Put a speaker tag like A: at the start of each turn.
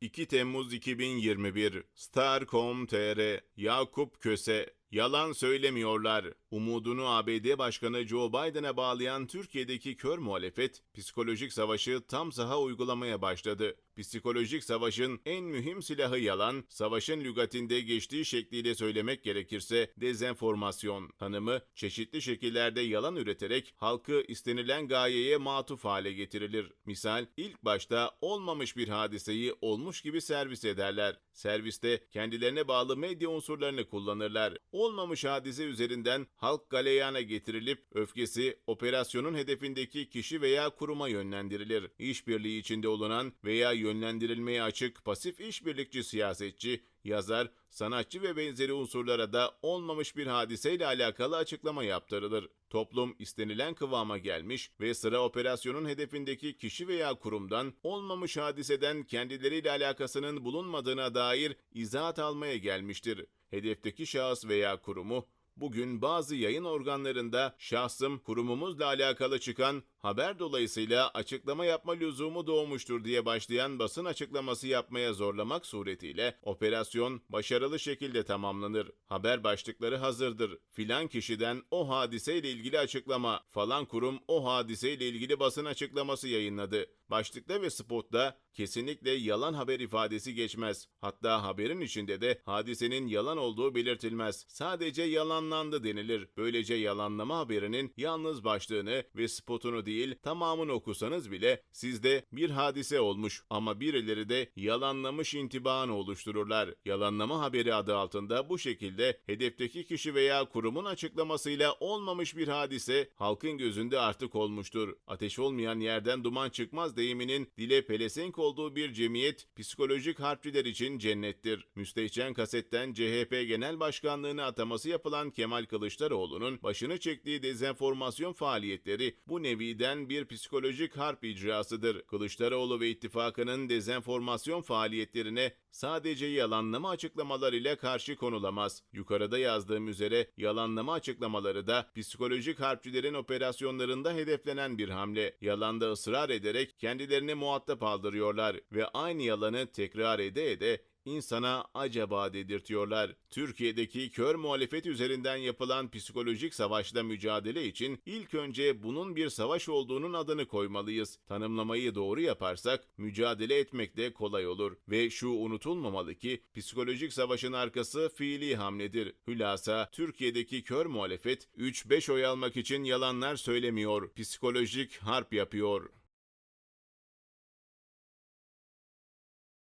A: 2 Temmuz 2021 Star.com.tr Yakup Köse Yalan söylemiyorlar. Umudunu ABD Başkanı Joe Biden'a bağlayan Türkiye'deki kör muhalefet, psikolojik savaşı tam saha uygulamaya başladı. Psikolojik savaşın en mühim silahı yalan, savaşın lügatinde geçtiği şekliyle söylemek gerekirse dezenformasyon. Tanımı çeşitli şekillerde yalan üreterek halkı istenilen gayeye matuf hale getirilir. Misal ilk başta olmamış bir hadiseyi olmuş gibi servis ederler. Serviste kendilerine bağlı medya unsurlarını kullanırlar. Olmamış hadise üzerinden halk galeyana getirilip öfkesi operasyonun hedefindeki kişi veya kuruma yönlendirilir. İşbirliği içinde olunan veya yönlendirilmeye açık pasif işbirlikçi siyasetçi, yazar, sanatçı ve benzeri unsurlara da olmamış bir hadiseyle alakalı açıklama yaptırılır. Toplum istenilen kıvama gelmiş ve sıra operasyonun hedefindeki kişi veya kurumdan olmamış hadiseden kendileriyle alakasının bulunmadığına dair izahat almaya gelmiştir. Hedefteki şahıs veya kurumu Bugün bazı yayın organlarında şahsım kurumumuzla alakalı çıkan haber dolayısıyla açıklama yapma lüzumu doğmuştur diye başlayan basın açıklaması yapmaya zorlamak suretiyle operasyon başarılı şekilde tamamlanır. Haber başlıkları hazırdır. Filan kişiden o hadiseyle ilgili açıklama, falan kurum o hadiseyle ilgili basın açıklaması yayınladı. Başlıkta ve spotta kesinlikle yalan haber ifadesi geçmez. Hatta haberin içinde de hadisenin yalan olduğu belirtilmez. Sadece yalanlandı denilir. Böylece yalanlama haberinin yalnız başlığını ve spotunu değil tamamını okusanız bile sizde bir hadise olmuş ama birileri de yalanlamış intibahını oluştururlar. Yalanlama haberi adı altında bu şekilde hedefteki kişi veya kurumun açıklamasıyla olmamış bir hadise halkın gözünde artık olmuştur. Ateş olmayan yerden duman çıkmaz deyiminin dile pelesenk olduğu bir cemiyet psikolojik harpçiler için cennettir. Müstehcen kasetten CHP Genel Başkanlığına ataması yapılan Kemal Kılıçdaroğlu'nun başını çektiği dezenformasyon faaliyetleri bu neviden bir psikolojik harp icrasıdır. Kılıçdaroğlu ve ittifakının dezenformasyon faaliyetlerine sadece yalanlama açıklamalar ile karşı konulamaz. Yukarıda yazdığım üzere yalanlama açıklamaları da psikolojik harpçilerin operasyonlarında hedeflenen bir hamle. Yalanda ısrar ederek kendilerini muhatap aldırıyorlar ve aynı yalanı tekrar ede ede insana acaba dedirtiyorlar. Türkiye'deki kör muhalefet üzerinden yapılan psikolojik savaşla mücadele için ilk önce bunun bir savaş olduğunun adını koymalıyız. Tanımlamayı doğru yaparsak mücadele etmek de kolay olur. Ve şu unutulmamalı ki psikolojik savaşın arkası fiili hamledir. Hülasa Türkiye'deki kör muhalefet 3-5 oy almak için yalanlar söylemiyor. Psikolojik harp yapıyor.